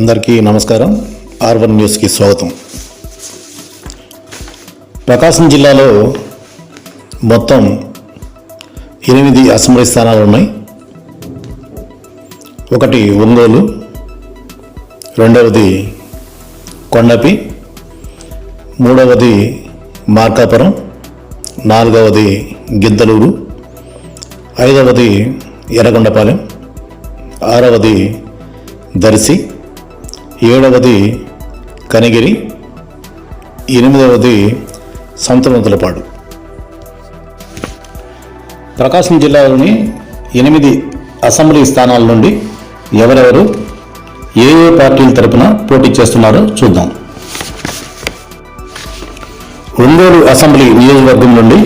అందరికీ నమస్కారం. ఆర్వన్ న్యూస్కి స్వాగతం. ప్రకాశం జిల్లాలో మొత్తం ఎనిమిది అసెంబ్లీ స్థానాలు ఉన్నాయి. ఒకటి ఒంగోలు రెండవది కొండపి మూడవది మార్కాపురం నాలుగవది గిద్దలూరు ఐదవది ఎర్రగొండపాలెం ఆరవది దర్శి ఏడవది కనిగిరి ఎనిమిదవది సంతనతులపాడు ప్రకాశం జిల్లాలోని ఎనిమిది అసెంబ్లీ స్థానాల నుండి ఎవరెవరు ఏ ఏ పార్టీల తరపున పోటీ చేస్తున్నారో చూద్దాం. ఒంగోలు అసెంబ్లీ నియోజకవర్గం నుండి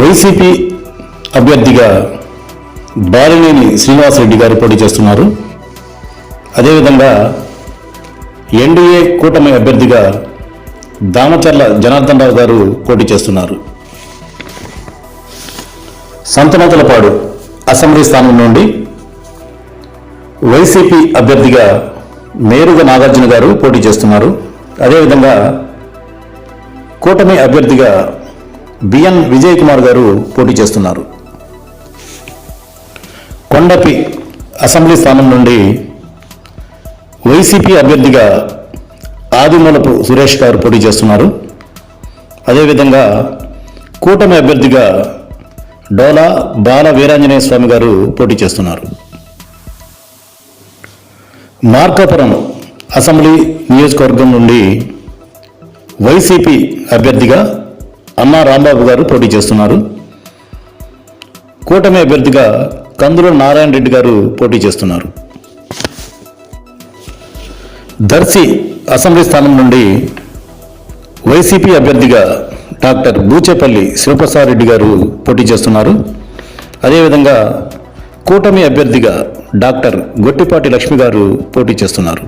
వైసీపీ అభ్యర్థిగా బాలినేని శ్రీనివాసరెడ్డి గారు పోటీ చేస్తున్నారు. అదేవిధంగా ఎన్డీఏ కూటమి అభ్యర్థిగా దామచర్ల జనార్దన్ రావు గారు పోటీ చేస్తున్నారు. సంతనతలపాడు అసెంబ్లీ స్థానం నుండి వైసీపీ అభ్యర్థిగా మేరుగ నాగార్జున గారు పోటీ చేస్తున్నారు. అదేవిధంగా కూటమి అభ్యర్థిగా బిఎన్ విజయ్ కుమార్ గారు పోటీ చేస్తున్నారు. కొండపి అసెంబ్లీ స్థానం నుండి వైసీపీ అభ్యర్థిగా ఆదిమూలపు సురేష్ గారు పోటీ చేస్తున్నారు. అదేవిధంగా కూటమి అభ్యర్థిగా డోలా బాల వీరాంజనేయ స్వామి గారు పోటీ చేస్తున్నారు. మార్కాపురం అసెంబ్లీ నియోజకవర్గం నుండి వైసీపీ అభ్యర్థిగా అన్నా రాంబాబు గారు పోటీ చేస్తున్నారు. కూటమి అభ్యర్థిగా కందుల నారాయణ రెడ్డి గారు పోటీ చేస్తున్నారు. దర్శి అసెంబ్లీ స్థానం నుండి వైసీపీ అభ్యర్థిగా డాక్టర్ బూచేపల్లి శివప్రసాద్ రెడ్డి గారు పోటీ చేస్తున్నారు. అదేవిధంగా కూటమి అభ్యర్థిగా డాక్టర్ గొట్టిపాటి లక్ష్మి గారు పోటీ చేస్తున్నారు.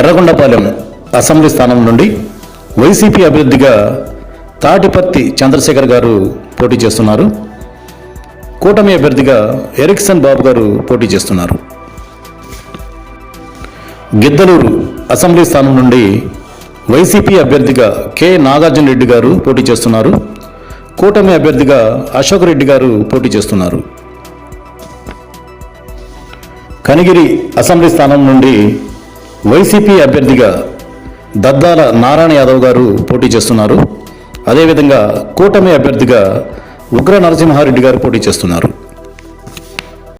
ఎర్రగొండపాలెం అసెంబ్లీ స్థానం నుండి వైసీపీ అభ్యర్థిగా తాటిపత్తి చంద్రశేఖర్ గారు పోటీ చేస్తున్నారు. కూటమి అభ్యర్థిగా ఎరిక్సన్ బాబు గారు పోటీ చేస్తున్నారు. గిద్దలూరు అసెంబ్లీ స్థానం నుండి వైసీపీ అభ్యర్థిగా కె. నాగార్జున రెడ్డి గారు పోటీ చేస్తున్నారు. కూటమి అభ్యర్థిగా అశోక్ రెడ్డి గారు పోటీ చేస్తున్నారు. కనిగిరి అసెంబ్లీ స్థానం నుండి వైసీపీ అభ్యర్థిగా దద్దాల నారాయణ యాదవ్ గారు పోటీ చేస్తున్నారు. అదేవిధంగా కూటమి అభ్యర్థిగా ఉగ్ర నరసింహారెడ్డి గారు పోటీ చేస్తున్నారు.